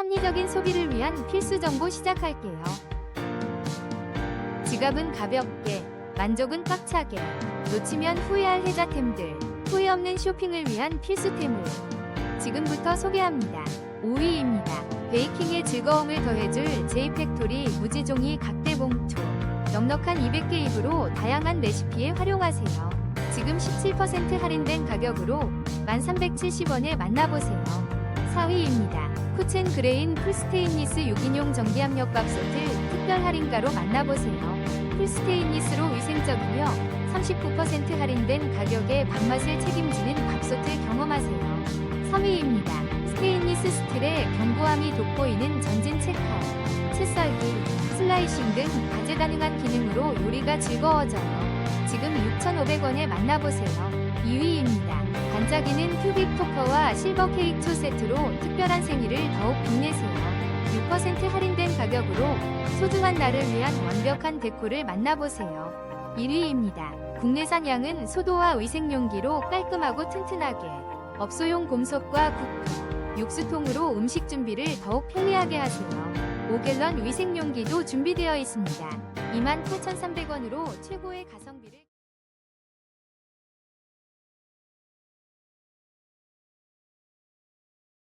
합리적인 소비를 위한 필수 정보 시작할게요. 지갑은 가볍게, 만족은 꽉차게, 놓치면 후회할 혜자템들, 후회 없는 쇼핑을 위한 필수템을 지금부터 소개합니다. 5위입니다. 베이킹의 즐거움을 더해줄 제이팩토리 무지종이 각대봉투. 넉넉한 200개 입으로 다양한 레시피에 활용하세요. 지금 17% 할인된 가격으로 1370원에 만나보세요. 4위입니다. 쿠첸 그레인 풀스테인리스 6인용 전기압력 밥솥을 특별 할인가로 만나보세요. 풀스테인리스로 위생적이며 39% 할인된 가격에 밥맛을 책임지는 밥솥을 경험하세요. 3위입니다. 스테인리스 스틸에 견고함이 돋보이는 전진 채칼, 채썰기, 슬라이싱 등 다재다능한 기능으로 요리가 즐거워져요. 지금 6,500원에 만나보세요. 2위입니다. 반짝이는 큐빅 토퍼와 실버 케이크 2 세트로 특별한 생일을 더욱 빛내세요. 6% 할인된 가격으로 소중한 날을 위한 완벽한 데코를 만나보세요. 1위입니다. 국내산 양은 소도와 위생용기로 깔끔하고 튼튼하게 업소용 곰솥과 국수, 육수통으로 음식 준비를 더욱 편리하게 하세요. 5갤런 위생용기도 준비되어 있습니다. 28,300원으로 최고의 가성비